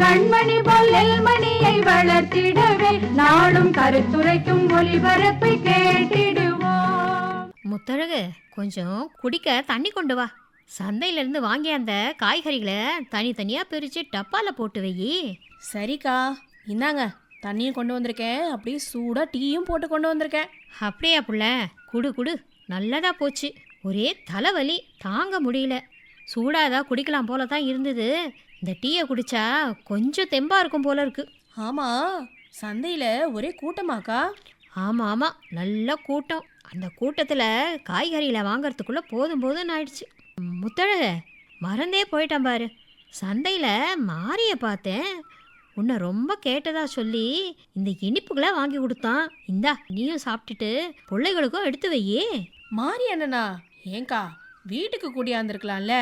கண்மணி மணியை வளர்த்திடவே நாடும் கருத்துரைக்கும் ஒளிபரப்பை கேட்டிடுவோம். முத்தழகு கொஞ்சம் குடிக்க தண்ணி கொண்டு வா. சந்தையில இருந்து வாங்கிய அந்த காய்கறிகளை தனித்தனியா பிரிச்சு டப்பால போட்டு வையி. சரிக்கா இந்தாங்க தண்ணியும் கொண்டு வந்திருக்கேன். அப்படியே சூடாக டீயும் போட்டு கொண்டு வந்திருக்கேன். அப்படியா புள்ள குடு குடு. நல்லதா போச்சு. ஒரே தலைவலி தாங்க முடியல. சூடாதா குடிக்கலாம் போல தான் இருந்தது. இந்த டீயை குடிச்சா கொஞ்சம் தெம்பா இருக்கும் போல இருக்கு. ஆமாம் சந்தையில் ஒரே கூட்டமாக்கா? ஆமாம் ஆமாம் நல்ல கூட்டம். அந்த கூட்டத்தில் காய்கறிகளை வாங்கறதுக்குள்ளே போதும் போதும்னு ஆயிடுச்சு. முத்தழக மறந்தே போயிட்டான் பாரு. சந்தையில் மாரிய பார்த்தேன். உன்னை ரொம்ப கேட்டதா சொல்லி இந்த இனிப்புகளை வாங்கி கொடுத்தான். இந்தா நீயும் சாப்பிட்டுட்டு பிள்ளைகளுக்கும் எடுத்து வையே. மாறி அண்ணனா ஏங்கா வீட்டுக்கு கூடியாந்துருக்கலாம்ல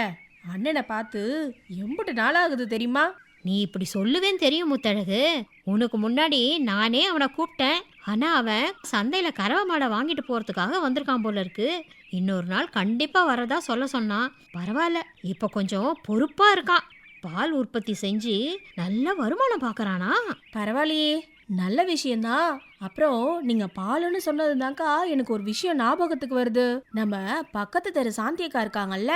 அண்ணனை பார்த்து எம்புட்டு நாளாகுது தெரியுமா? நீ இப்படி சொல்லுவேன்னு தெரியும் முத்தழகு. உனக்கு முன்னாடி நானே அவனை கூப்பிட்டேன். ஆனா அவன் சந்தையில கறவை மாடை வாங்கிட்டு போறதுக்காக வந்திருக்கான் போல இருக்கு. இன்னொரு நாள் கண்டிப்பா வரதா சொல்ல சொன்னான். பரவாயில்ல இப்ப கொஞ்சம் பொறுப்பா இருக்கான். பால் உற்பத்தி செஞ்சு நல்ல வருமானம் பார்க்கறானா பரவாயில்லையே நல்ல விஷயம்தான். அப்புறம் நீங்க பாலுன்னு சொன்னதுதான்க்கா எனக்கு ஒரு விஷயம் ஞாபகத்துக்கு வருது. நம்ம பக்கத்து தெரு சாந்தியக்கா இருக்காங்கல்ல?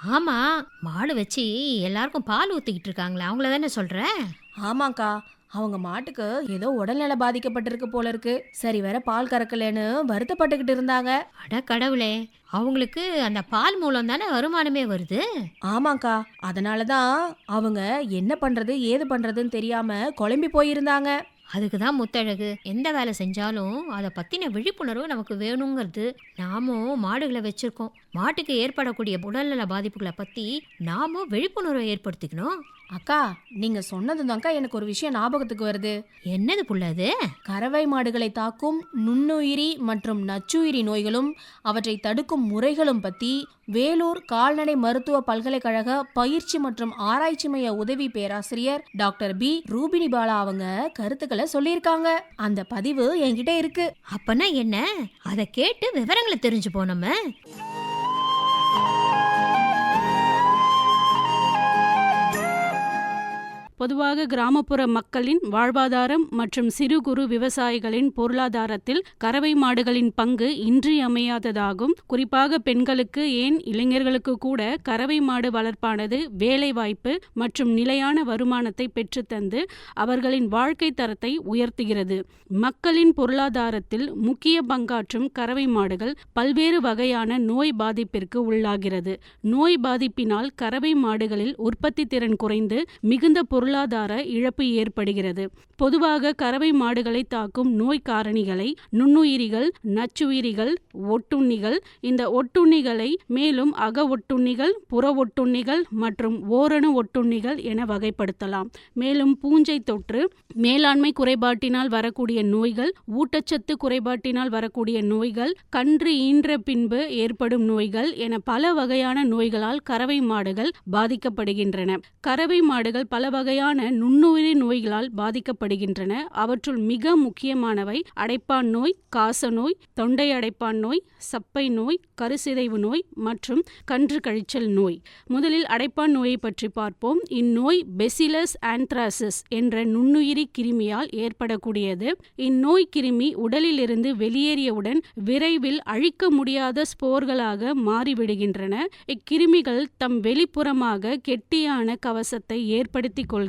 ஆமா மாடு வச்சு எல்லாருக்கும் பால் ஊத்திக்கிட்டு இருக்காங்களே அவங்கள தானே சொல்ற? ஆமாக்கா அவங்க மாட்டுக்கு ஏதோ உடல்நல பாதிக்கப்பட்டிருக்கு போல இருக்கு. சரி வேற பால் கறக்கலன்னு வருத்தப்பட்டுக்கிட்டு இருந்தாங்க. அட கடவுளே அவங்களுக்கு அந்த பால் மூலம் தானே வருமானமே வருது? ஆமாக்கா அதனால தான் அவங்க என்ன பண்றது ஏது பண்றதுன்னு தெரியாம குழம்பி போயிருந்தாங்க. அதுக்கு தான் முத்தழகு எந்த வேலை செஞ்சாலும் அதை பற்றின விழிப்புணர்வு நமக்கு வேணுங்கிறது நாமும் மாடுகளை வச்சுருக்கோம். மாட்டுக்கு ஏற்படக்கூடிய உடல்நல பாதிப்புகளை பற்றி நாமும் விழிப்புணர்வை ஏற்படுத்திக்கணும். அக்கா நீங்க சொன்னதுதான்க்கா எனக்கு ஒரு விஷயம் ஞாபகத்துக்கு வருது. என்னது புள்ள அது? கறவை மாடுகளை தாக்கும் நுண்ணுயிரி மற்றும் நச்சுயிரி நோய்களும் அவற்றை தடுக்கும் முறைகளும் பத்தி வேலூர் கால்நடை மருத்துவ பல்கலைக்கழக பயிற்சி மற்றும் ஆராய்ச்சி மைய உதவி பேராசிரியர் டாக்டர் பி. ரூபினி பாலா அவங்க கருத்துக்களை சொல்லியிருக்காங்க. அந்த பதிவு என்கிட்ட இருக்கு. அப்பனா என்ன? அதை கேட்டு விவரங்களை தெரிஞ்சு போனோம. பொதுவாக கிராமப்புற மக்களின் வாழ்வாதாரம் மற்றும் சிறு குறு விவசாயிகளின் பொருளாதாரத்தில் கறவை மாடுகளின் பங்கு இன்றியமையாததாகும். குறிப்பாக பெண்களுக்கு ஏன் இளைஞர்களுக்கு கூட கறவை மாடு வளர்ப்பானது வேலைவாய்ப்பு மற்றும் நிலையான வருமானத்தை பெற்றுத்தந்து அவர்களின் வாழ்க்கை தரத்தை உயர்த்துகிறது. மக்களின் பொருளாதாரத்தில் முக்கிய பங்காற்றும் கறவை மாடுகள் பல்வேறு வகையான நோய் பாதிப்பிற்கு உள்ளாகிறது. நோய் பாதிப்பினால் கறவை மாடுகளில் உற்பத்தி திறன் குறைந்து மிகுந்த பொருள் பொருளாதார இழப்பு ஏற்படுகிறது. பொதுவாக கறவை மாடுகளை தாக்கும் நோய் காரணிகளை நுண்ணுயிரிகள் நச்சுயிரிகள் ஒட்டுண்ணிகள் இந்த ஒட்டுண்ணிகளை மேலும் அக ஒட்டுண்ணிகள் புற ஒட்டுண்ணிகள் மற்றும் ஓரணு ஒட்டுண்ணிகள் என வகைப்படுத்தலாம். மேலும் பூஞ்சை தொற்று மேலாண்மை குறைபாட்டினால் வரக்கூடிய நோய்கள் ஊட்டச்சத்து குறைபாட்டினால் வரக்கூடிய நோய்கள் கன்று ஈன்ற பின்பு ஏற்படும் நோய்கள் என பல வகையான நோய்களால் கறவை மாடுகள் பாதிக்கப்படுகின்றன. கறவை மாடுகள் பல வகையான நுண்ணுயிரி நோய்களால் பாதிக்கப்படுகின்றன. அவற்றுள் மிக முக்கியமானவை அடைப்பான் நோய் காச நோய் தொண்டை அடைப்பான் நோய் சப்பை நோய் கருசிதைவு நோய் மற்றும் கன்று கழிச்சல் நோய். முதலில் அடைப்பான் நோயை பற்றி பார்ப்போம். இந்நோய் பெசிலஸ் ஆந்த்ராசிஸ் என்ற நுண்ணுயிரி கிருமியால் ஏற்படக்கூடியது. இந்நோய் கிருமி உடலிலிருந்து வெளியேறியவுடன் விரைவில் அழிக்க முடியாத ஸ்போர்களாக மாறிவிடுகின்றன. இக்கிருமிகள் தம் வெளிப்புறமாக கெட்டியான கவசத்தை ஏற்படுத்திக் கொள்கின்றன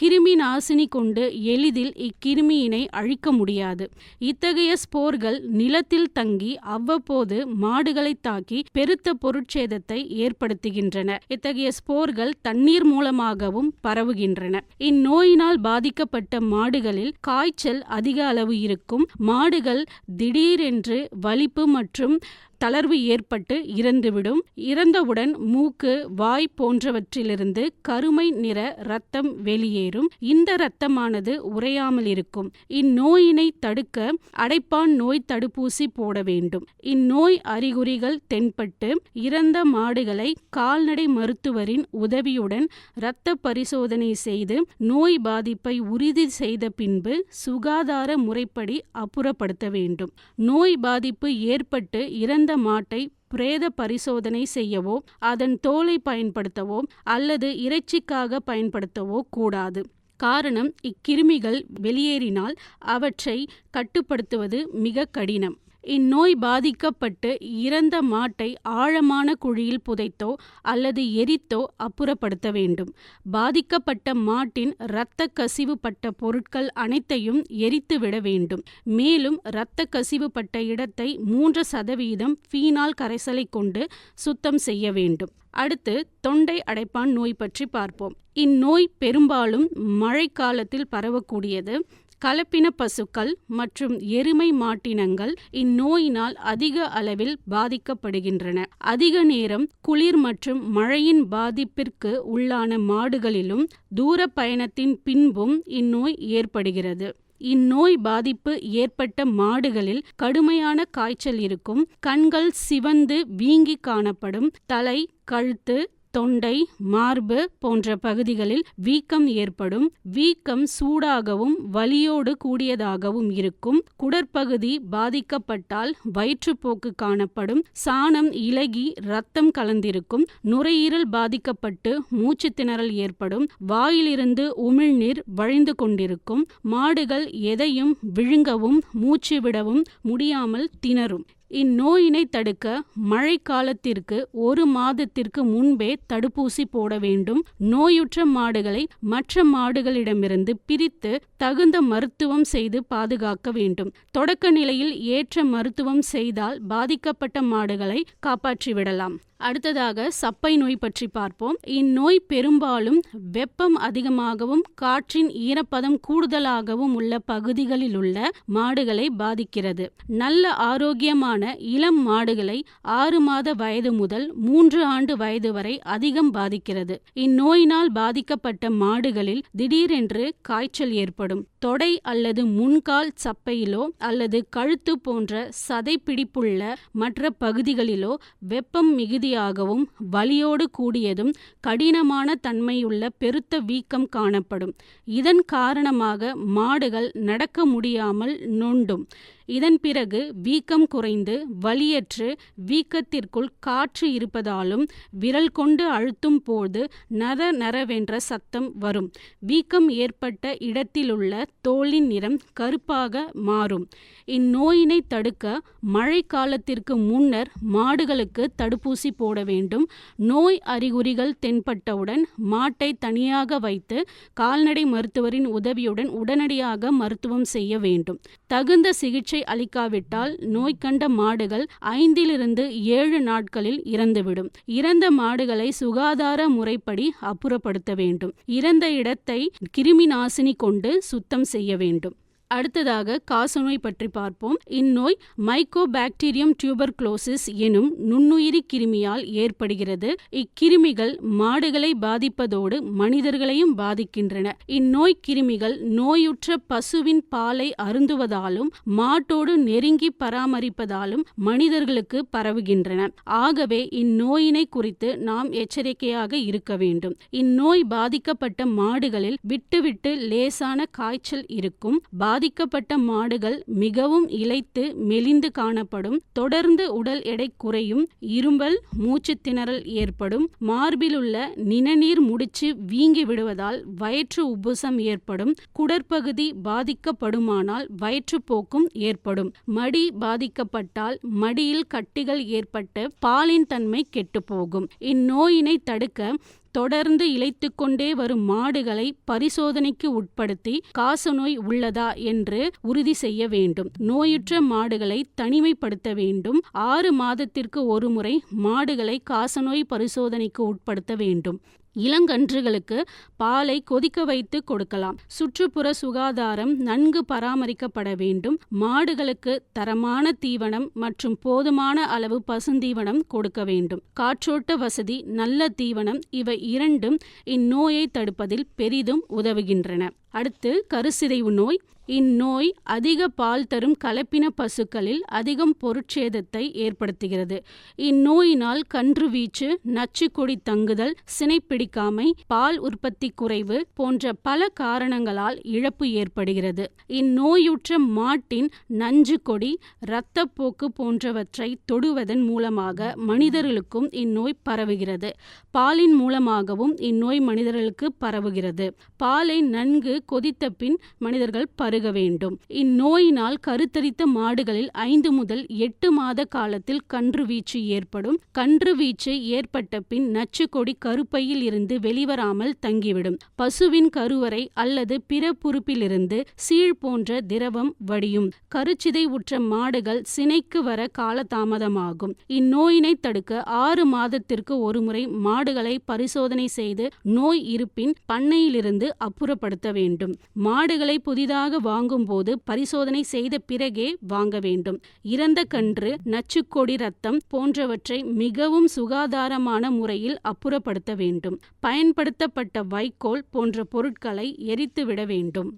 கிருமி நாசினி கொண்டு எளிதில் இக்கிருமியினை அழிக்க முடியாது. இத்தகைய ஸ்போர்கள் நிலத்தில் தங்கி அவ்வப்போது மாடுகளை தாக்கி பெருத்த பொருட்சேதத்தை ஏற்படுத்துகின்றன. இத்தகைய ஸ்போர்கள் தண்ணீர் மூலமாகவும் பரவுகின்றன. இந்நோயினால் பாதிக்கப்பட்ட மாடுகளில் காய்ச்சல் அதிக அளவு இருக்கும். மாடுகள் திடீரென்று வலிப்பு மற்றும் தளர்வு ஏற்பட்டு இறந்துவிடும். இறந்தவுடன் மூக்கு வாய் போன்றவற்றிலிருந்து கருமை நிற இரத்தம் வெளியேறும். இந்த இரத்தமானது உறையாமல் இருக்கும் இந்நோயினை தடுக்க அடைப்பான் நோய் தடுப்பூசி போட வேண்டும். இந்நோய் அறிகுறிகள் தென்பட்டு இறந்த மாடுகளை கால்நடை மருத்துவரின் உதவியுடன் இரத்த பரிசோதனை செய்து நோய் பாதிப்பை உறுதி செய்த பின்பு சுகாதார முறைப்படி அப்புறப்படுத்த வேண்டும். நோய் பாதிப்பு ஏற்பட்டு இறந்த மாட்டை பிரேத பரிசோதனை செய்யவோ அதன் தோலை பயன்படுத்தவோ அல்லது இறைச்சிக்காக பயன்படுத்தவோ கூடாது. காரணம் இக்கிருமிகள் வெளியேறினால் அவற்றை கட்டுப்படுத்துவது மிக கடினம். இந்நோய் பாதிக்கப்பட்டு இறந்த மாட்டை ஆழமான குழியில் புதைத்தோ அல்லது எரித்தோ அப்புறப்படுத்த வேண்டும். பாதிக்கப்பட்ட மாட்டின் இரத்த கசிவு பட்ட பொருட்கள் அனைத்தையும் எரித்து விட வேண்டும். மேலும் இரத்த கசிவு பட்ட இடத்தை மூன்று சதவீதம் ஃபீனால் கரைசலை கொண்டு சுத்தம் செய்ய வேண்டும். அடுத்து தொண்டை அடைப்பான் நோய் பற்றி பார்ப்போம். இந்நோய் பெரும்பாலும் மழைக்காலத்தில் பரவக்கூடியது கலப்பின பசுக்கள் மற்றும் எருமை மாட்டினங்கள் இந்நோயினால் அதிக அளவில் பாதிக்கப்படுகின்றன. அதிக நேரம் குளிர் மற்றும் மழையின் பாதிப்பிற்கு உள்ளான மாடுகளிலும் தூர பயணத்தின் பின்பும் இந்நோய் ஏற்படுகிறது. இந்நோய் பாதிப்பு ஏற்பட்ட மாடுகளில் கடுமையான காய்ச்சல் இருக்கும் கண்கள் சிவந்து வீங்கி காணப்படும் தலை கழுத்து தொண்டை மார்பு போன்ற பகுதிகளில் வீக்கம் ஏற்படும் வீக்கம் சூடாகவும் வலியோடு கூடியதாகவும் இருக்கும். குடற்பகுதி பாதிக்கப்பட்டால் வயிற்றுப்போக்கு காணப்படும் சாணம் இலகி ரத்தம் கலந்திருக்கும் நுரையீரல் பாதிக்கப்பட்டு மூச்சு திணறல் ஏற்படும் வாயிலிருந்து உமிழ்நீர் வழிந்து கொண்டிருக்கும் மாடுகள் எதையும் விழுங்கவும் மூச்சு விடவும் முடியாமல் திணறும். இந்நோயினை தடுக்க மழை காலத்திற்கு ஒரு மாதத்திற்கு முன்பே தடுப்பூசி போட வேண்டும். நோயுற்ற மாடுகளை மற்ற மாடுகளிடமிருந்து பிரித்து தகுந்த மருத்துவம் செய்து பாதுகாக்க வேண்டும். தொடக்க நிலையில் ஏற்ற மருத்துவம் செய்தால் பாதிக்கப்பட்ட மாடுகளை காப்பாற்றிவிடலாம். அடுத்ததாக சப்பை நோய் பற்றி பார்ப்போம். இந்நோய் பெரும்பாலும் வெப்பம் அதிகமாகவும் காற்றின் ஈரப்பதம் கூடுதலாகவும் உள்ள பகுதிகளில் உள்ள மாடுகளை பாதிக்கிறது. நல்ல ஆரோக்கியமான இளம் மாடுகளை ஆறு மாத வயது முதல் மூன்று ஆண்டு வயது வரை அதிகம் பாதிக்கிறது. இந்நோயினால் பாதிக்கப்பட்ட மாடுகளில் திடீரென்று காய்ச்சல் ஏற்படும். தொடை அல்லது முன்கால் சப்பையிலோ அல்லது கழுத்து போன்ற சதைப்பிடிப்புள்ள மற்ற பகுதிகளிலோ வெப்பம் மிகுதியாகவும் வலியோடு கூடியதும் கடினமான தன்மையுள்ள பெருத்த வீக்கம் காணப்படும். இதன் காரணமாக மாடுகள் நடக்க முடியாமல் நொண்டும். இதன் பிறகு வீக்கம் குறைந்து வலியற்று வீக்கத்திற்குள் காற்று இருப்பதாலும் விரல் கொண்டு அழுத்தும் போது நர நரவென்ற சத்தம் வரும். வீக்கம் ஏற்பட்ட இடத்திலுள்ள தோலின் நிறம் கருப்பாக மாறும். இந்நோயினை தடுக்க மழை காலத்திற்கு முன்னர் மாடுகளுக்கு தடுப்பூசி போட வேண்டும். நோய் அறிகுறிகள் தென்பட்டவுடன் மாட்டை தனியாக வைத்து கால்நடை மருத்துவரின் உதவியுடன் உடனடியாக மருத்துவம் செய்ய வேண்டும். தகுந்த சிகிச்சை அளிக்காவிட்டால் நோய் கண்ட மாடுகள் ஐந்திலிருந்து ஏழு நாட்களில் இறந்துவிடும். இறந்த மாடுகளை சுகாதார முறைப்படி அப்புறப்படுத்த வேண்டும். இறந்த இடத்தை கிருமி நாசினி கொண்டு சுத்தம் செய்ய வேண்டும். அடுத்ததாக காசநோய் பற்றி பார்ப்போம். இந்நோய் மைக்கோபாக்டீரியம் டியூபர்குளோசிஸ் எனும் நுண்ணுயிரி கிருமியால் ஏற்படுகிறது. இக்கிருமிகள் மாடுகளை பாதிப்பதோடு மனிதர்களையும் பாதிக்கின்றன. இந்நோய் கிருமிகள் நோயுற்ற பசுவின் பாலை அருந்துவதாலும் மாட்டோடு நெருங்கி பராமரிப்பதாலும் மனிதர்களுக்கு பரவுகின்றன. ஆகவே இந்நோயினை குறித்து நாம் எச்சரிக்கையாக இருக்க வேண்டும். இந்நோய் பாதிக்கப்பட்ட மாடுகளில் விட்டுவிட்டு லேசான காய்ச்சல் இருக்கும். பாதிக்கப்பட்ட மாடுகள் மிகவும் இளைத்து மெலிந்து காணப்படும். தொடர்ந்து உடல் எடை குறையும். இரும்பல் மூச்சு திணறல் ஏற்படும். மார்பிலுள்ள நிணநீர் முடிச்சு வீங்கி விடுவதால் வயிற்று உப்புசம் ஏற்படும். குடற்பகுதி பாதிக்கப்படுமானால் வயிற்றுப்போக்கும் ஏற்படும். மடி பாதிக்கப்பட்டால் மடியில் கட்டிகள் ஏற்பட்டு பாலின் தன்மை கெட்டுப்போகும். இந்நோயினை தடுக்க தொடர்ந்து இழைத்து கொண்டே வரும் மாடுகளை பரிசோதனைக்கு உட்படுத்தி காசநோய் உள்ளதா என்று உறுதி செய்ய வேண்டும். நோயுற்ற மாடுகளை தனிமைப்படுத்த வேண்டும். ஆறு மாதத்திற்கு ஒருமுறை மாடுகளை காசநோய் பரிசோதனைக்கு உட்படுத்த வேண்டும். இளங்கன்றுகளுக்கு பாலை கொதிக்க வைத்து கொடுக்கலாம். சுற்றுப்புற சுகாதாரம் நன்கு பராமரிக்கப்பட வேண்டும். மாடுகளுக்கு தரமான தீவனம் மற்றும் போதுமான அளவு பசுந்தீவனம் கொடுக்க வேண்டும். காற்றோட்ட வசதி நல்ல தீவனம் இவை இரண்டும் இந்நோயை தடுப்பதில் பெரிதும் உதவுகின்றன. அடுத்து கருசிதைவு நோய். இந்நோய் அதிக பால் தரும் கலப்பின பசுக்களில் அதிகம் பொருட்சேதத்தை ஏற்படுத்துகிறது. இந்நோயினால் கன்று வீச்சு நச்சுக்கொடி தங்குதல் சினைப்பிடிக்காமை பால் உற்பத்தி குறைவு போன்ற பல காரணங்களால் இழப்பு ஏற்படுகிறது. இந்நோயுற்ற மாட்டின் நஞ்சு கொடி இரத்தப்போக்கு போன்றவற்றை தொடுவதன் மூலமாக மனிதர்களுக்கும் இந்நோய் பரவுகிறது. பாலின் மூலமாகவும் இந்நோய் மனிதர்களுக்கு பரவுகிறது. பாலை நன்கு கொதித்த பின் மனிதர்கள் பருக வேண்டும். இந்நோயினால் கருத்தரித்த மாடுகளில் ஐந்து முதல் எட்டு மாத காலத்தில் கன்று வீச்சு ஏற்படும். கன்று வீச்சு ஏற்பட்ட பின் நச்சுக்கொடி கருப்பையில் இருந்து வெளிவராமல் தங்கிவிடும். பசுவின் கருவறை அல்லது பிற பொறுப்பிலிருந்து சீழ் போன்ற திரவம் வடியும். கருச்சிதை உற்ற மாடுகள் சினைக்கு வர காலதாமதமாகும். இந்நோயினை தடுக்க ஆறு மாதத்திற்கு ஒருமுறை மாடுகளை பரிசோதனை செய்து நோய் இருப்பின் பண்ணையிலிருந்து அப்புறப்படுத்த வேண்டும். மாடுகளை புதிதாக வாங்கும்போது பரிசோதனை செய்த பிறகே வாங்க வேண்டும். இறந்த கன்று நச்சுக்கொடி ரத்தம் போன்றவற்றை மிகவும் சுகாதாரமான முறையில் அப்புறப்படுத்த வேண்டும். பயன்படுத்தப்பட்ட வைக்கோல் போன்ற பொருட்களை எரித்துவிட வேண்டும்.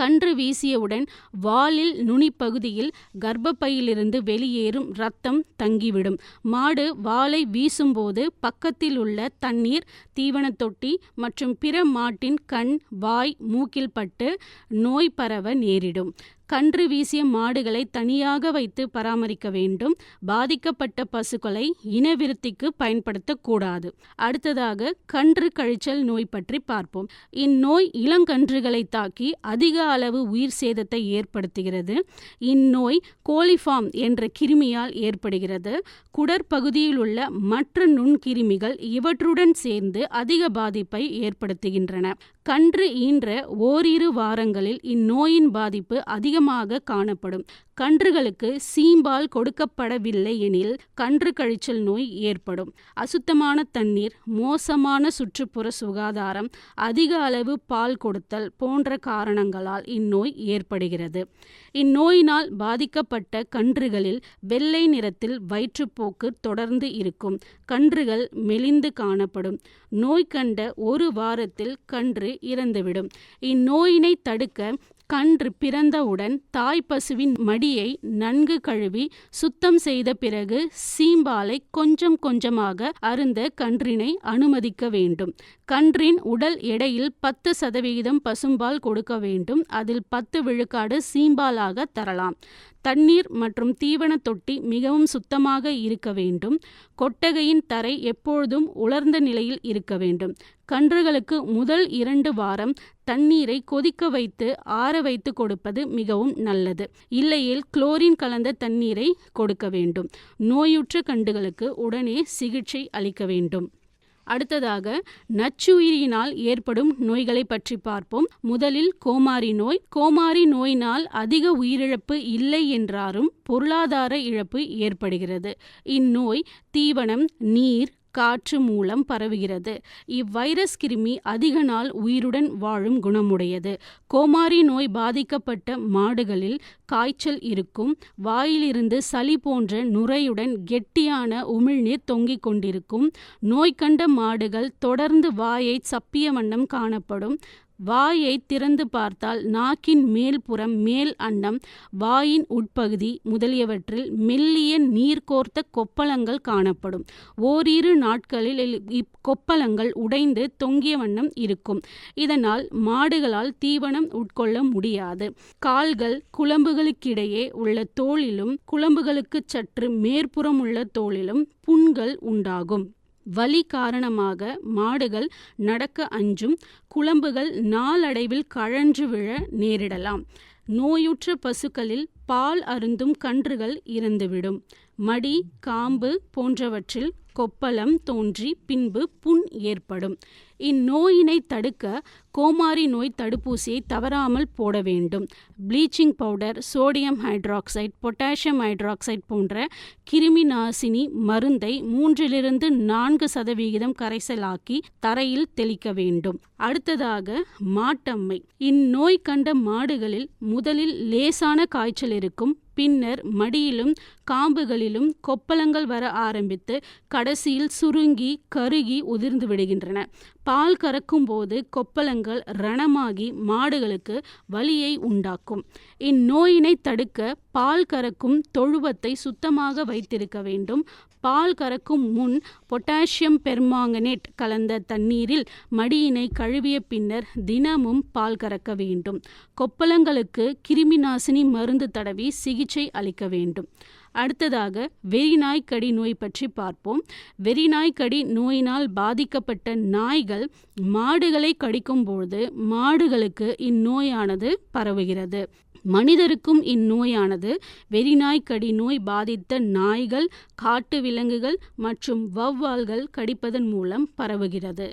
கன்று வீசியவுடன் வாலில் நுனிப்பகுதியில் கர்ப்பப்பையிலிருந்து வெளியேறும் இரத்தம் தங்கிவிடும். மாடு வாலை வீசும்போது பக்கத்தில் உள்ள தண்ணீர் தீவனத் தொட்டி மற்றும் பிற மாட்டின் கண் வாய் மூக்கில் பட்டு நோய் பரவ நேரிடும். கன்று வீசிய மாடுகளை தனியாக வைத்து பராமரிக்க வேண்டும். பாதிக்கப்பட்ட பசுக்களை இனவிருத்திக்கு பயன்படுத்தக்கூடாது. அடுத்ததாக கன்று கழிச்சல் நோய் பற்றி பார்ப்போம். இந்நோய் இளங்கன்றுகளை தாக்கி அதிக அளவு உயிர் சேதத்தை ஏற்படுத்துகிறது. இந்நோய் கோலிஃபார்ம் என்ற கிருமியால் ஏற்படுகிறது. குடற்பகுதியில் உள்ள மற்ற நுண்கிருமிகள் இவற்றுடன் சேர்ந்து அதிக பாதிப்பை ஏற்படுத்துகின்றன. கன்று ஈன்ற ஓரிரு வாரங்களில் இந்நோயின் பாதிப்பு அதிகமாக காணப்படும். கன்றுகளுக்கு சீம்பால் கொடுக்கப்படவில்லை எனில் கன்று கழிச்சல் நோய் ஏற்படும். அசுத்தமான தண்ணீர் மோசமான சுற்றுப்புற சுகாதாரம் அதிக அளவு பால் கொடுத்தல் போன்ற காரணங்களால் இந்நோய் ஏற்படுகிறது. இந்நோயினால் பாதிக்கப்பட்ட கன்றுகளில் வெள்ளை நிறத்தில் வயிற்றுப்போக்கு தொடர்ந்து இருக்கும். கன்றுகள் மெலிந்து காணப்படும். நோய் கண்ட ஒரு வாரத்தில் கன்று இறந்துவிடும். இந்நோயினை தடுக்க கன்று பிறந்தவுடன் தாய் பசுவின் மடியை நன்கு கழுவி சுத்தம் செய்த பிறகு சீம்பாலை கொஞ்சம் கொஞ்சமாக அருந்த கன்றினை அனுமதிக்க வேண்டும். கன்றின் உடல் எடையில் பத்து சதவிகிதம் பசும்பால் கொடுக்க வேண்டும். அதில் பத்து விழுக்காடு சீம்பாலாக தரலாம். தண்ணீர் மற்றும் தீவன தொட்டி மிகவும் சுத்தமாக இருக்க வேண்டும். கொட்டகையின் தரை எப்பொழுதும் உலர்ந்த நிலையில் இருக்க வேண்டும். கன்றுகளுக்கு முதல் இரண்டு வாரம் தண்ணீரை கொதிக்க வைத்து ஆற வைத்து கொடுப்பது மிகவும் நல்லது. இல்லையில் குளோரின் கலந்த தண்ணீரை கொடுக்க வேண்டும். நோயுற்ற கன்றுகளுக்கு உடனே சிகிச்சை அளிக்க வேண்டும். அடுத்ததாக நச்சுயிரியினால் ஏற்படும் நோய்களை பற்றி பார்ப்போம். முதலில் கோமாரி நோய். கோமாரி நோயினால் அதிக உயிரிழப்பு இல்லை என்றாலும் பொருளாதார இழப்பு ஏற்படுகிறது. இந்நோய் தீவனம் நீர் காற்று மூலம் பரவுகிறது. இவ்வைரஸ் கிருமி அதிக நாள் உயிருடன் வாழும் குணமுடையது. கோமாரி நோய் பாதிக்கப்பட்ட மாடுகளில் காய்ச்சல் இருக்கும். வாயிலிருந்து சளி போன்ற நுரையுடன் கெட்டியான உமிழ்நீர் தொங்கிக் கொண்டிருக்கும். நோய் கண்ட மாடுகள் தொடர்ந்து வாயை சப்பிய வண்ணம் காணப்படும். வாயை திறந்து பார்த்தால் நாக்கின் மேல்புறம் மேல் அண்டம் வாயின் உட்பகுதி முதலியவற்றில் மெல்லிய நீர்கோர்த்த கொப்பளங்கள் காணப்படும். ஓரிரு நாட்களில் இக்கொப்பளங்கள் உடைந்து தொங்கிய வண்ணம் இருக்கும். இதனால் மாடுகளால் தீவனம் உட்கொள்ள முடியாது. கால்கள் குழம்புகளுக்கிடையே உள்ள தோளிலும் குழம்புகளுக்கு சற்று மேற்புறம் உள்ள தோளிலும் புண்கள் உண்டாகும். வலி காரணமாக மாடுகள் நடக்க அஞ்சும் குழம்புகள் நாளடைவில் கழன்று விழ நேரிடலாம். நோயுற்ற பசுக்களில் பால் அருந்தும் கன்றுகள் இறந்துவிடும். மடி காம்பு போன்றவற்றில் கொப்பளம் தோன்றி பின்பு புண் ஏற்படும். இந்நோயினை தடுக்க கோமாரி நோய் தடுப்பூசியை தவறாமல் போட வேண்டும். Bleaching powder sodium hydroxide potassium hydroxide போன்ற கிருமி நாசினி மருந்தை மூன்றிலிருந்து நான்கு சதவிகிதம் கரைசலாக்கி தரையில் தெளிக்க வேண்டும். அடுத்ததாக மாட்டம்மை. இந்நோய் கண்ட மாடுகளில் முதலில் லேசான காய்ச்சல் இருக்கும். பின்னர் மடியிலும் காம்புகளிலும் கொப்பளங்கள் வர ஆரம்பித்து கடைசியில் சுருங்கி கருகி உதிர்ந்து விடுகின்றன. பால் கறக்கும் போது கொப்பளங்கள் ரணமாகி மாடுகளுக்கு வலியை உண்டாக்கும். இந்நோயினை தடுக்க பால் கறக்கும் தொழுவத்தை சுத்தமாக வைத்திருக்க வேண்டும். பால் கறக்கும் முன் பொட்டாசியம் பெர்மாங்கனேட் கலந்த தண்ணீரில் மடியினை கழுவிய பின்னர் தினமும் பால் கறக்க வேண்டும். கொப்பளங்களுக்கு கிருமிநாசினி மருந்து தடவி சிகிச்சை அளிக்க வேண்டும். அடுத்ததாக வெறிநாய்க்கடி நோய் பற்றி பார்ப்போம். வெறிநாய்க்கடி நோயினால் பாதிக்கப்பட்ட நாய்கள் மாடுகளை கடிக்கும்போது மாடுகளுக்கு இந்நோயானது பரவுகிறது. மனிதருக்கும் இந்நோயானது வெறிநாய்க்கடி நோய் பாதித்த நாய்கள் காட்டு விலங்குகள் மற்றும் வௌவால்கள் கடிப்பதன் மூலம் பரவுகிறது.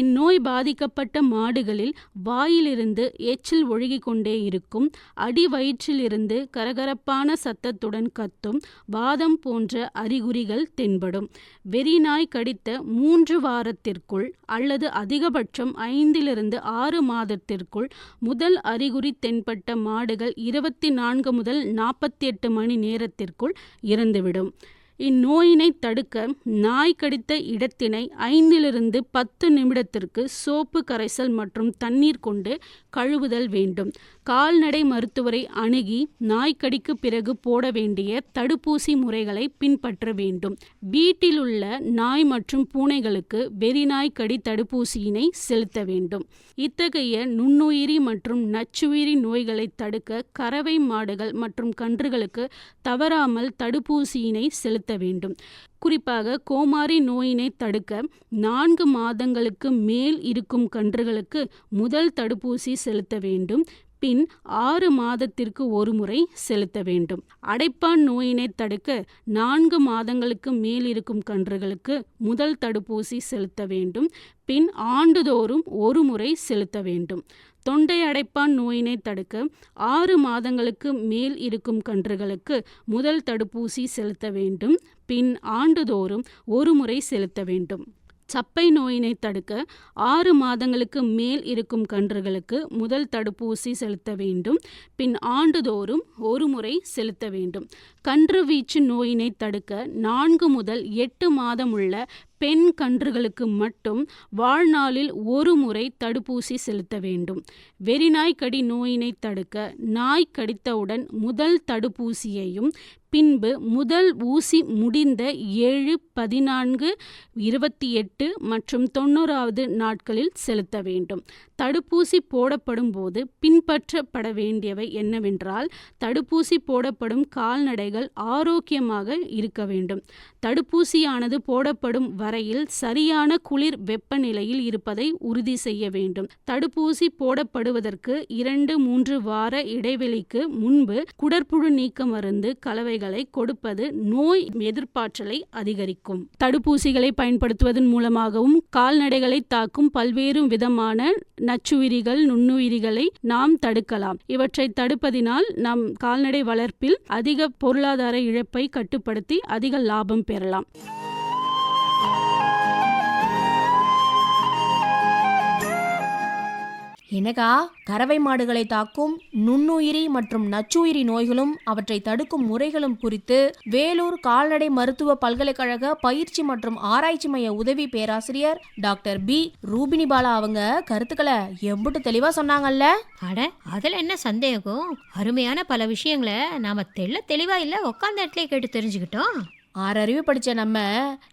இந்நோய் பாதிக்கப்பட்ட மாடுகளில் வாயிலிருந்து எச்சில் ஒழுகிக் கொண்டே இருக்கும் அடி வயிற்றிலிருந்து கரகரப்பான சத்தத்துடன் கத்தும் வாதம் போன்ற அறிகுறிகள் தென்படும். வெறிநாய் கடித்த மூன்று வாரத்திற்குள் அல்லது அதிகபட்சம் ஐந்திலிருந்து ஆறு மாதத்திற்குள் முதல் அறிகுறி தென்பட்ட மாடுகள் இருபத்தி நான்கு முதல் நாற்பத்தி எட்டு மணி நேரத்திற்குள் இறந்துவிடும் இந்நோயினை தடுக்க நாய் கடித்த இடத்தினை ஐந்திலிருந்து பத்து நிமிடத்திற்கு சோப்பு கரைசல் மற்றும் தண்ணீர் கொண்டு கழுவுதல் வேண்டும். கால்நடை மருத்துவரை அணுகி நாய்க்கடிக்கு பிறகு போட வேண்டிய தடுப்பூசி முறைகளை பின்பற்ற வேண்டும். வீட்டில் உள்ள நாய் மற்றும் பூனைகளுக்கு வெறிநாய் கடி தடுப்பூசியினை செலுத்த வேண்டும். இத்தகைய நுண்ணுயிரி மற்றும் நச்சுயிரி நோய்களை தடுக்க கறவை மாடுகள் மற்றும் கன்றுகளுக்கு தவறாமல் தடுப்பூசியினை செலுத்த வேண்டும். குறிப்பாக கோமாரி நோயினை தடுக்க நான்கு மாதங்களுக்கு மேல் இருக்கும் கன்றுகளுக்கு முதல் தடுப்பூசி செலுத்த வேண்டும். பின் ஆறு மாதத்திற்கு ஒரு முறை செலுத்த வேண்டும். அடைப்பான் நோயினை தடுக்க நான்கு மாதங்களுக்கு மேல் இருக்கும் கன்றுகளுக்கு முதல் தடுப்பூசி செலுத்த வேண்டும். பின் ஆண்டுதோறும் ஒரு முறை செலுத்த வேண்டும். தொண்டை அடைப்பான் நோயினை தடுக்க ஆறு மாதங்களுக்கு மேல் இருக்கும் கன்றுகளுக்கு முதல் தடுப்பூசி செலுத்த வேண்டும். பின் ஆண்டுதோறும் ஒரு முறை செலுத்த வேண்டும். சப்பை நோயினை தடுக்க ஆறு மாதங்களுக்கு மேல் இருக்கும் கன்றுகளுக்கு முதல் தடுப்பூசி செலுத்த வேண்டும். பின் ஆண்டுதோறும் ஒரு முறை செலுத்த வேண்டும். கன்று வீச்சு நோயினை தடுக்க நான்கு முதல் எட்டு மாதம் உள்ள பெண் கன்றுகளுக்கு மட்டும் வாழ்நாளில் ஒரு முறை தடுப்பூசி செலுத்த வேண்டும். வெறிநாய் கடி நோயினை தடுக்க நாய் கடித்தவுடன் முதல் தடுப்பூசியையும் பின்பு முதல் ஊசி முடிந்த ஏழு பதினான்கு இருபத்தி எட்டு மற்றும் தொண்ணூறாவது நாட்களில் செலுத்த வேண்டும். தடுப்பூசி போடப்படும் போது பின்பற்றப்பட வேண்டியவை என்னவென்றால் தடுப்பூசி போடப்படும் கால்நடைகள் ஆரோக்கியமாக இருக்க வேண்டும். தடுப்பூசியானது போடப்படும் வரையில் சரியான குளிர் வெப்பநிலையில் இருப்பதை உறுதி செய்ய வேண்டும். தடுப்பூசி போடப்படுவதற்கு இரண்டு மூன்று வார இடைவெளிக்கு முன்பு குடற்புழு நீக்க மருந்து கலவைகளை கொடுப்பது நோய் எதிர்ப்பாற்றலை அதிகரிக்கும். தடுப்பூசிகளை பயன்படுத்துவதன் மூலமாகவும் கால்நடைகளை தாக்கும் பல்வேறு விதமான நச்சுயிரிகள் நுண்ணுயிரிகளை நாம் தடுக்கலாம். இவற்றை தடுப்பதினால் நம் கால்நடை வளர்ப்பில் அதிக பொருளாதார இழப்பை கட்டுப்படுத்தி அதிக லாபம் பெறலாம். எனக்கா கறவை மாடுகளை தாக்கும் நுண்ணுயிரி மற்றும் நச்சுயிரி நோய்களும் அவற்றை தடுக்கும் முறைகளும் குறித்து வேலூர் கால்நடை மருத்துவ பல்கலைக்கழக பயிற்சி மற்றும் ஆராய்ச்சி மைய உதவி பேராசிரியர் டாக்டர் பி. ரூபினி பாலா அவங்க கருத்துக்களை எம்புட்டு தெளிவா சொன்னாங்கல்ல? அட அதில் என்ன சந்தேகம்? அருமையான பல விஷயங்களை நாம தெள்ள தெளிவா இல்லை உட்காந்த இடத்துல கேட்டு தெரிஞ்சுக்கிட்டோம். ஆறறிவு படிச்ச நம்ம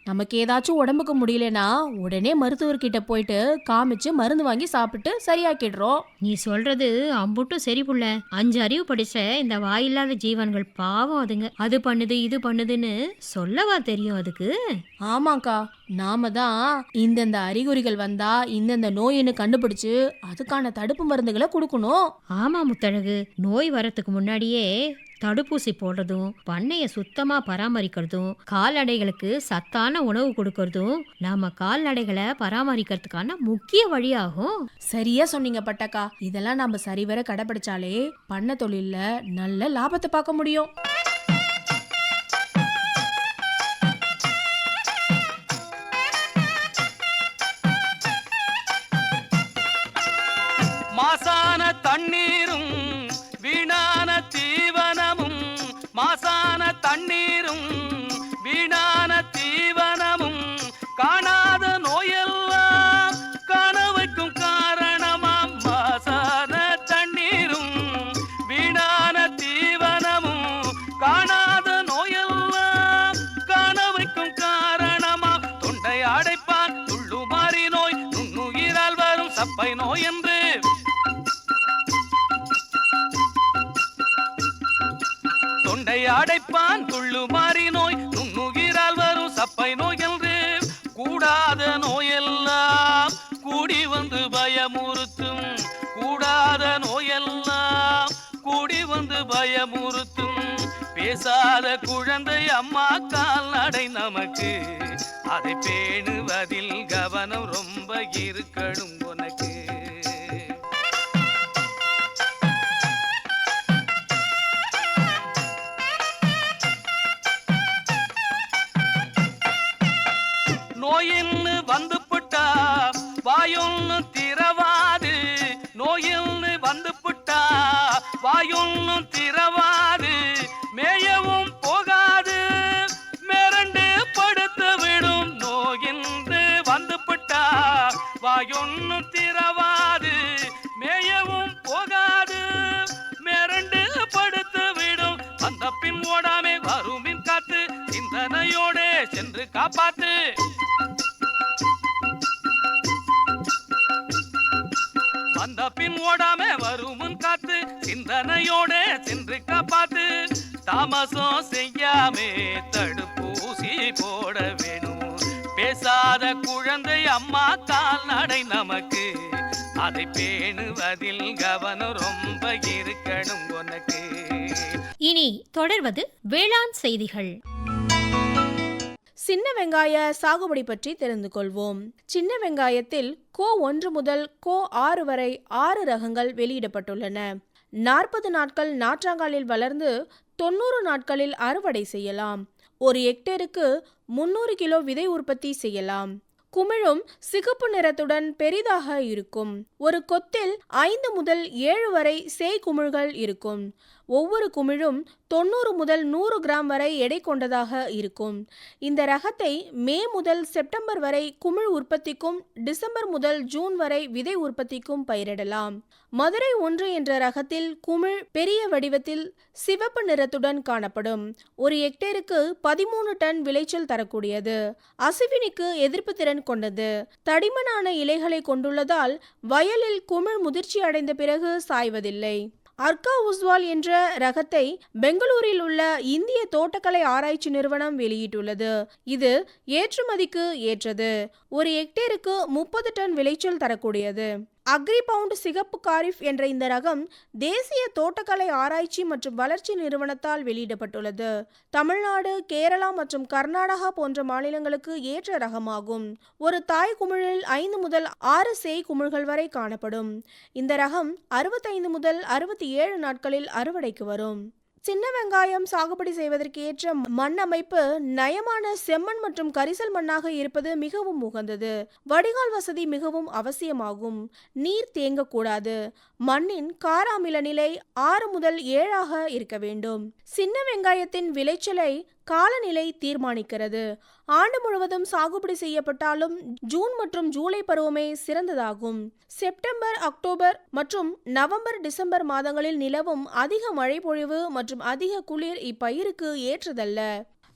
நமக்கு ஏதாச்சும் உடம்புக்கு முடியலனா உடனே மருத்துவர்கிட்ட போயிட்டு காமிச்சு மருந்து வாங்கி சாப்பிட்டு சரியாக்கிடுறோம். நீ சொல்றது அம்புட்டும் சரி புள்ள. அஞ்சு அறிவு படிச்ச இந்த வாயில்லாத ஜீவன்கள் பாவம் அதுங்க. அது பண்ணுது இது பண்ணுதுன்னு சொல்லவா தெரியும் அதுக்கு? ஆமாக்கா நாம தான் இந்தந்த அறிகுறிகள் வந்தா இந்தந்த நோயின்னு கண்டுபிடிச்சு அதுக்கான தடுப்பு மருந்துகளை கொடுக்கணும். ஆமா முத்தழகு நோய் வரத்துக்கு முன்னாடியே தடுப்பூசி போடுறதும் பண்ணைய சுத்தமா பராமரிக்கிறதும் கால்நடைகளுக்கு சத்தான உணவு கொடுக்கறதும் நாம கால்நடைகளை பராமரிக்கிறதுக்கான முக்கிய வழியாகும். சரியா சொன்னீங்க பட்டக்கா. இதெல்லாம் நம்ம சரிவர கடைபிடிச்சாலே பண்ண தொழில்ல நல்ல லாபத்தை பார்க்க முடியும். தொண்டை அடைப்பான் துள்ளு மாறி நோய் நுண்ணுகிறால் வரும் சப்பை நோய் என்று கூடாத நோயெல்லாம் கூடி வந்து பயமுறுத்தும். கூடாத நோயெல்லாம் கூடி வந்து பயமுறுத்தும். பேசாத குழந்தை அம்மா கால்நடை நமக்கு. அதை பேணுவதில் கவனம் ரொம்ப இருக்கணும் உனக்கு. வாயொன்னு திறவாது மேயவும் போகாது. மிரண்டு படுத்து விடும் அந்த பின் ஓடாமே வருமின் காத்து சிந்தனையோடே சென்று காப்பாத்து. வந்த பின் ஓடாம வருமுன் காத்து சிந்தனையோட சென்று காப்பாத்து. தாமசம் செய்யாமே தடுப்பூசி போட வேணும். பேசாத குழந்தை அம்மா கால்நடை நமக்கு. அதை பேணுவதில் கவனம் ரொம்ப இருக்கணும் உனக்கு. இனி தொடர்வது வேளாண் செய்திகள். சின்ன வெங்காய சாகுபடி பற்றி தெரிந்து கொள்வோம். சின்ன வெங்காயத்தில் கோ ஒன்று முதல் கோ ஆறு வரை ஆறு ரகங்கள் வெளியிடப்பட்டுள்ளன. நாற்பது நாட்கள் நாற்றாங்காலில் வளர்ந்து தொண்ணூறு நாட்களில் அறுவடை செய்யலாம். ஒரு ஹெக்டேருக்கு முன்னூறு கிலோ விதை உற்பத்தி செய்யலாம். குமிழும் சிகப்பு நிறத்துடன் பெரிதாக இருக்கும். ஒரு கொத்தில் ஐந்து முதல் ஏழு வரை சேய் குமிழ்கள் இருக்கும். ஒவ்வொரு குமிழும் தொண்ணூறு முதல் நூறு கிராம் வரை எடை கொண்டதாக இருக்கும். இந்த ரகத்தை மே முதல் செப்டம்பர் வரை குமிழ் உற்பத்திக்கும் டிசம்பர் முதல் ஜூன் வரை விதை உற்பத்திக்கும் பயிரிடலாம். மதுரை ஒன்று என்ற ரகத்தில் குமிழ் பெரிய வடிவத்தில் சிவப்பு நிறத்துடன் காணப்படும். ஒரு ஹெக்டேருக்கு பதிமூணு டன் விளைச்சல் தரக்கூடியது. அசுவினிக்கு எதிர்ப்பு திறன் கொண்டது. தடிமனான இலைகளை கொண்டுள்ளதால் வயலில் குமிழ் முதிர்ச்சி அடைந்த பிறகு சாய்வதில்லை. அர்கா உஸ்வால் என்ற ரகத்தை பெங்களூரில் உள்ள இந்திய தோட்டக்கலை ஆராய்ச்சி நிறுவனம் வெளியிட்டுள்ளது. இது ஏற்றுமதிக்கு ஏற்றது. ஒரு ஹெக்டேருக்கு முப்பது டன் விளைச்சல் தரக்கூடியது. அக்ரி பவுண்ட் சிகப்பு காரிஃப் என்ற இந்த ரகம் தேசிய தோட்டக்கலை ஆராய்ச்சி மற்றும் வளர்ச்சி நிறுவனத்தால் வெளியிடப்பட்டுள்ளது. தமிழ்நாடு கேரளா மற்றும் கர்நாடகா போன்ற மாநிலங்களுக்கு ஏற்ற ரகமாகும். ஒரு தாய் குமிழில் ஐந்து முதல் ஆறு சேய் குமிழ்கள் வரை காணப்படும். இந்த ரகம் அறுபத்தைந்து முதல் அறுபத்தி ஏழு நாட்களில் அறுவடைக்கு வரும். சின்ன வெங்காயம் சாகுபடி செய்வதற்கு ஏற்ற மண் அமைப்பு நயமான செம்மண் மற்றும் கரிசல் மண்ணாக இருப்பது மிகவும் உகந்தது. வடிகால் வசதி மிகவும் அவசியமாகும். நீர் தேங்கக்கூடாது. மண்ணின் காராமில நிலை ஆறு முதல் ஏழாக இருக்க வேண்டும். சின்ன வெங்காயத்தின் விளைச்சலை காலநிலை தீர்மானிக்கிறது. ஆண்டு முழுவதும் சாகுபடி செய்யப்பட்டாலும் ஜூன் மற்றும் ஜூலை பருவமே சிறந்ததாகும். செப்டம்பர் அக்டோபர் மற்றும் நவம்பர் டிசம்பர் மாதங்களில் நிலவும் அதிக மழைப்பொழிவு மற்றும் அதிக குளிர் இப்பயிருக்கு ஏற்றதல்ல.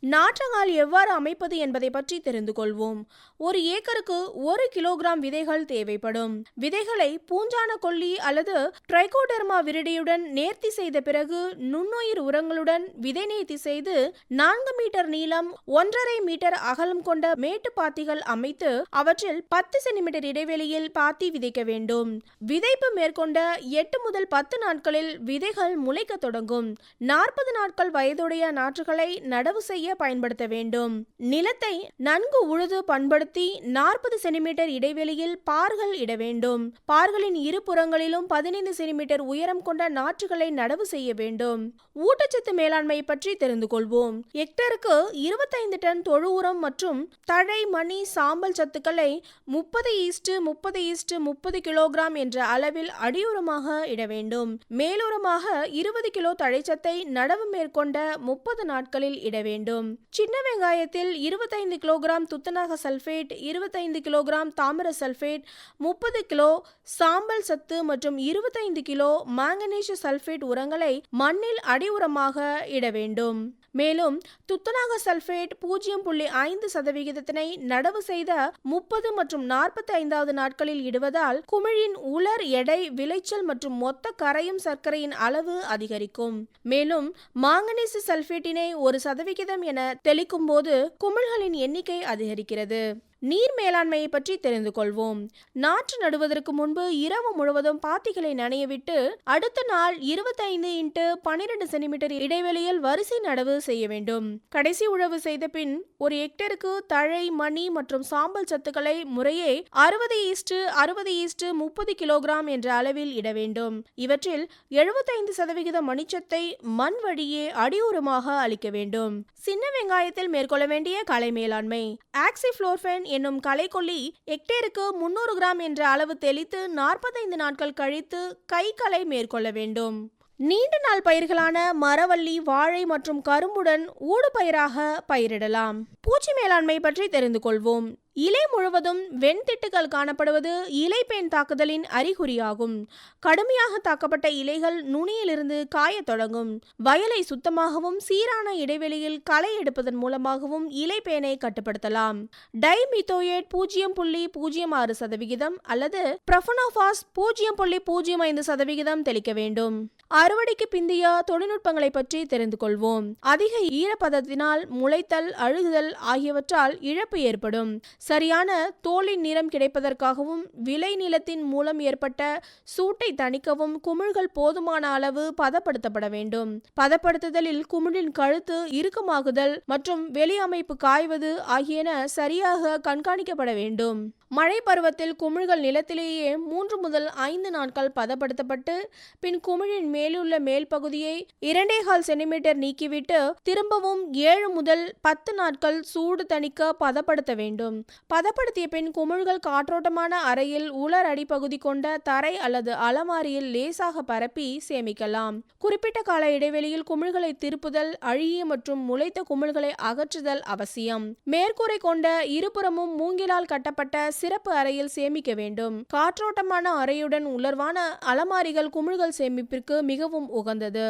நாற்றங்கால் எவ்வாறு அமைப்பது என்பதை பற்றி தெரிந்து கொள்வோம். ஒரு ஏக்கருக்கு ஒரு கிலோகிராம் விதைகள் தேவைப்படும். விதைகளை பூஞ்சான கொல்லி அல்லது ட்ரைகோடெர்மா விரிடியுடன் நேர்த்தி செய்த பிறகு நுண்ணுயிர் உரங்களுடன் விதை நேர்த்தி செய்து நான்கு மீட்டர் நீளம் ஒன்றரை மீட்டர் அகலம் கொண்ட மேட்டு பாத்திகள் அமைத்து அவற்றில் பத்து சென்டிமீட்டர் இடைவெளியில் பாத்தி விதைக்க வேண்டும். விதைப்பு மேற்கொண்ட எட்டு முதல் பத்து நாட்களில் விதைகள் முளைக்க தொடங்கும். நாற்பது நாட்கள் வயதுடைய நாற்றுகளை நடவு செய்ய பயன்படுத்த வேண்டும். நிலத்தை நன்கு உழுது பண்படுத்தி நாற்பது சென்டிமீட்டர் இடைவெளியில் பார்கள் இட வேண்டும். பார்களின் இரு புறங்களிலும் பதினைந்து சென்டிமீட்டர் உயரம் கொண்ட நாற்றுகளை நடவு செய்ய வேண்டும். ஊட்டச்சத்து மேலாண்மை பற்றி தெரிந்து கொள்வோம். ஹெக்டருக்கு இருபத்தைந்து டன் தொழு உரம் மற்றும் தழை மணி சாம்பல் சத்துக்களை முப்பது ஈஸ்டு முப்பது ஈஸ்டு முப்பது கிலோகிராம் என்ற அளவில் அடியுரமாக இட வேண்டும். மேலுரமாக இருபது கிலோ தழைச்சத்தை நடவு மேற்கொண்ட முப்பது நாட்களில் இட வேண்டும். சின்ன வெங்காயத்தில் இருபத்தைந்து கிலோகிராம் துத்தநாக சல்ஃபேட் இருபத்தைந்து கிலோகிராம் தாமிர சல்ஃபேட் முப்பது கிலோ சாம்பல் சத்து மற்றும் இருபத்தைந்து கிலோ மாங்கனீசு சல்ஃபேட் உரங்களை மண்ணில் அடி உரமாக இட வேண்டும். மேலும் துத்தநாக சல்பேட் பூஜ்ஜியம் புள்ளி ஐந்து சதவிகிதத்தினை நடவு செய்த முப்பது மற்றும் நாற்பத்தி ஐந்தாவது நாட்களில் இடுவதால் குமிழின் உலர் எடை விளைச்சல் மற்றும் மொத்த கரையும் சர்க்கரையின் அளவு அதிகரிக்கும். மேலும் மாங்கனீசு சல்பேட்டினை ஒரு சதவிகிதம் என தெளிக்கும் போது குமிழ்களின் எண்ணிக்கை அதிகரிக்கிறது. நீர் மேலாண்மையை பற்றி தெரிந்து கொள்வோம். நாற்று நடுவதற்கு முன்பு இரவு முழுவதும் பாத்திகளை நனையவிட்டு அடுத்த நாள் இருபத்தைந்து இன்ட்டு பன்னிரண்டு சென்டிமீட்டர் இடைவெளியில் வரிசை நடவு செய்ய வேண்டும். கடைசி உழவு செய்த பின் ஒரு ஹெக்டருக்கு தழை மணி மற்றும் சாம்பல் சத்துக்களை முறையே அறுபது ஈஸ்டு அறுபது ஈஸ்டு முப்பது கிலோகிராம் என்ற அளவில் இட வேண்டும். இவற்றில் எழுபத்தைந்து சதவிகித மணிச்சத்தை மண் வழியே அடியுரமாக அளிக்க வேண்டும். சின்ன வெங்காயத்தில் மேற்கொள்ள வேண்டிய கலை மேலாண்மை. ஆக்சிஃப்ளோர்பென் என்னும் களைக்கொல்லி ஹெக்டேருக்கு முன்னூறு கிராம் என்ற அளவு தெளித்து நாற்பத்தைந்து நாட்கள் கழித்து கை களை மேற்கொள்ள வேண்டும். நீண்ட நாள் பயிர்களான மரவள்ளி வாழை மற்றும் கரும்புடன் ஊடுபயிராக பயிரிடலாம். பூச்சி மேலாண்மை பற்றி தெரிந்து கொள்வோம். இலை முழுவதும் வெண்திட்டுகள் காணப்படுவது இலைப்பேன் தாக்குதலின் அறிகுறியாகும். கடுமையாக தாக்கப்பட்ட இலைகள் நுனியிலிருந்து காயத் தொடங்கும். வயலை சுத்தமாகவும் சீரான இடைவெளியில் களை எடுப்பதன் மூலமாகவும் இலைப்பேனை கட்டுப்படுத்தலாம். டைமித்தோயேட் பூஜ்ஜியம் புள்ளி பூஜ்ஜியம் ஆறு சதவிகிதம் அல்லது ப்ரொஃபனோபாஸ் பூஜ்ஜியம் புள்ளி பூஜ்ஜியம் ஐந்து சதவிகிதம் தெளிக்க வேண்டும். அறுவடைக்கு பிந்திய தொழில்நுட்பங்களை பற்றி தெரிந்து கொள்வோம். அதிக ஈரப்பதத்தினால் முளைத்தல் அழுகுதல் ஆகியவற்றால் இழப்பு ஏற்படும். சரியான தோலின் நிறம் கிடைப்பதற்காகவும் விளை நிலத்தின் மூலம் ஏற்பட்ட சூட்டை தணிக்கவும் குமிழ்கள் போதுமான அளவு பதப்படுத்தப்பட வேண்டும். பதப்படுத்துதலில் குமிழின் கழுத்து இறுக்கமாகுதல் மற்றும் வெளியமைப்பு காய்வது ஆகியன சரியாக கண்காணிக்கப்பட வேண்டும். மழை பருவத்தில் குமிழ்கள் நிலத்திலேயே மூன்று முதல் ஐந்து நாட்கள் பதப்படுத்தப்பட்டு பின் குமிழின் மேலுள்ள மேல் பகுதியை இரண்டே கால் சென்டிமீட்டர் நீக்கிவிட்டு திரும்பவும் ஏழு முதல் பத்து நாட்கள் சூடு தணிக்க பதப்படுத்த வேண்டும். பதப்படுத்திய பின் குமிழ்கள் காற்றோட்டமான அறையில் உலர் அடிப்பகுதி கொண்ட தரை அல்லது அலமாரியில் லேசாக பரப்பி சேமிக்கலாம். குறிப்பிட்ட கால இடைவெளியில் குமிழ்களை திருப்புதல் அழுகிய மற்றும் முளைத்த குமிழ்களை அகற்றுதல் அவசியம். மேற்கூரை கொண்ட இருபுறமும் மூங்கிலால் கட்டப்பட்ட சிறப்பு அறையில் சேமிக்க வேண்டும். காற்றோட்டமான அறையுடன் உலர்வான அலமாரிகள் குமிழ்கள் சேமிப்பிற்கு மிகவும் உகந்தது.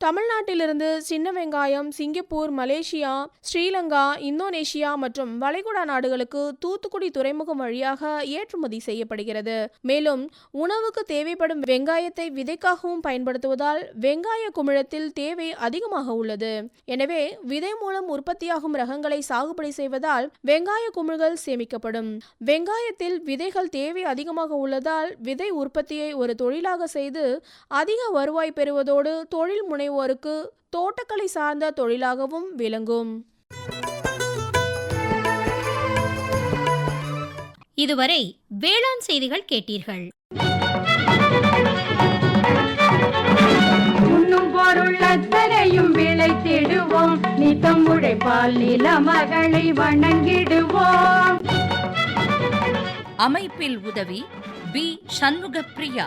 தமிழ்நாட்டிலிருந்து சின்ன வெங்காயம் சிங்கப்பூர் மலேசியா ஸ்ரீலங்கா இந்தோனேஷியா மற்றும் வளைகுடா நாடுகளுக்கு தூத்துக்குடி துறைமுகம் வழியாக ஏற்றுமதி செய்யப்படுகிறது. மேலும் உணவுக்கு தேவைப்படும் வெங்காயத்தை விதைக்காகவும் பயன்படுத்துவதால் வெங்காய குமிழத்தில் தேவை அதிகமாக உள்ளது. எனவே விதை மூலம் உற்பத்தியாகும் ரகங்களை சாகுபடி செய்வதால் வெங்காய குமிழ்கள் சேமிக்கப்படும். வெங்காயத்தில் விதைகள் தேவை அதிகமாக உள்ளதால் விதை உற்பத்தியை ஒரு தொழிலாக செய்து அதிக வருவாய் பெறுவதோடு தொழில் முனைவோருக்கு தோட்டக்கலை சார்ந்த தொழிலாகவும் விளங்கும். இதுவரை வேளாண் செய்திகள் கேட்டீர்கள். உண்ணும் பொருள் அத்தனையும் விளைத்திடுவோம் நித்தம் உழைப்பால் நில மகளை வணங்கிடுவோம். அமைப்பில் உதவி பி சண்முகப்பிரியா.